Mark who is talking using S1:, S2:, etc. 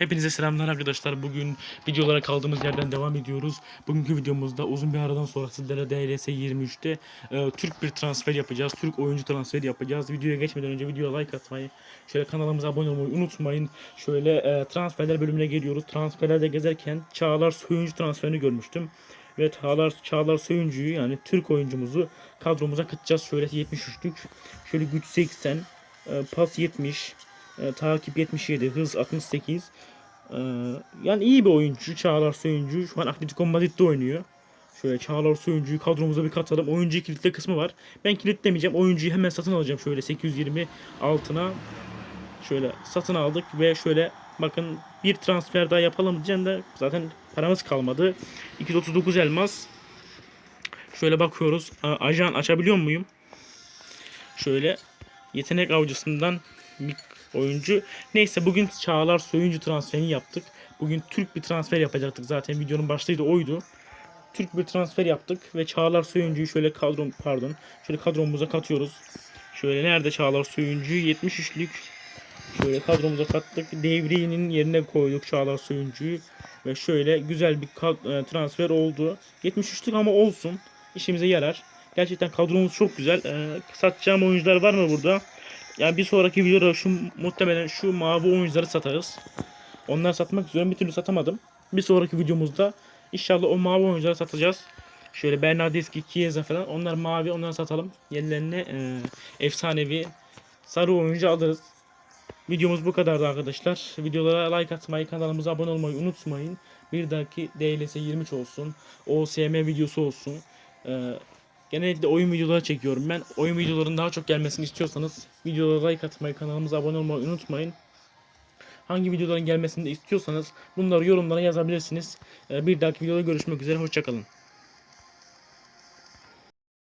S1: Hepinize selamlar arkadaşlar. Bugün videolara kaldığımız yerden devam ediyoruz. Bugünkü videomuzda uzun bir aradan sonra sizlere DLS 23'te e, Türk bir transfer yapacağız. Türk oyuncu transferi yapacağız. Videoya geçmeden önce videoya like atmayı, şöyle kanalımıza abone olmayı unutmayın. Şöyle e, transferler bölümüne geliyoruz. Transferlerde gezerken Çağlar Söyüncü transferini görmüştüm. Ve Çağlar, Çağlar Söyüncü'yü yani Türk oyuncumuzu kadromuza katacağız. Şöyle 73'lük, şöyle güç 80, e, pas 70, e, takip 77, hız 68. E, yani iyi bir oyuncu Çağlar Söyüncü. Şu an Atletico Madrid'de oynuyor. Şöyle Çağlar Söyüncü'yü kadromuza bir katalım. Oyuncu kilitle kısmı var. Ben kilitlemeyeceğim. Oyuncuyu hemen satın alacağım. Şöyle 820 altına. Şöyle satın aldık ve şöyle bakın bir transfer daha yapalım diyeceğim de zaten paramız kalmadı. 239 elmas. Şöyle bakıyoruz. Ajan açabiliyor muyum? Şöyle yetenek avcısından oyuncu. Neyse bugün Çağlar Soyuncu transferini yaptık. Bugün Türk bir transfer yapacaktık zaten videonun başlığı da oydu. Türk bir transfer yaptık ve Çağlar Soyuncu'yu şöyle kadrom pardon şöyle kadromuza katıyoruz. Şöyle nerede Çağlar Soyuncu'yu 73'lük şöyle kadromuza kattık. Devriye'nin yerine koyduk Çağlar Soyuncu'yu ve şöyle güzel bir e, transfer oldu. 73'lük ama olsun. işimize yarar. Gerçekten kadromuz çok güzel. Ee, satacağım oyuncular var mı burada? Yani bir sonraki videoda şu muhtemelen şu mavi oyuncuları satarız. Onları satmak istiyorum. Bir türlü satamadım. Bir sonraki videomuzda inşallah o mavi oyuncuları satacağız. Şöyle Bernardeschi, Chiesa falan. Onlar mavi. Onları satalım. Yerlerine e, efsanevi sarı oyuncu alırız. Videomuz bu kadardı arkadaşlar. Videolara like atmayı, kanalımıza abone olmayı unutmayın. Bir dahaki DLS 23 olsun. OSM videosu olsun. Ee, genellikle oyun videoları çekiyorum ben. Oyun videolarının daha çok gelmesini istiyorsanız videolara like atmayı, kanalımıza abone olmayı unutmayın. Hangi videoların gelmesini de istiyorsanız bunları yorumlara yazabilirsiniz. Ee, bir dahaki videoda görüşmek üzere. Hoşçakalın.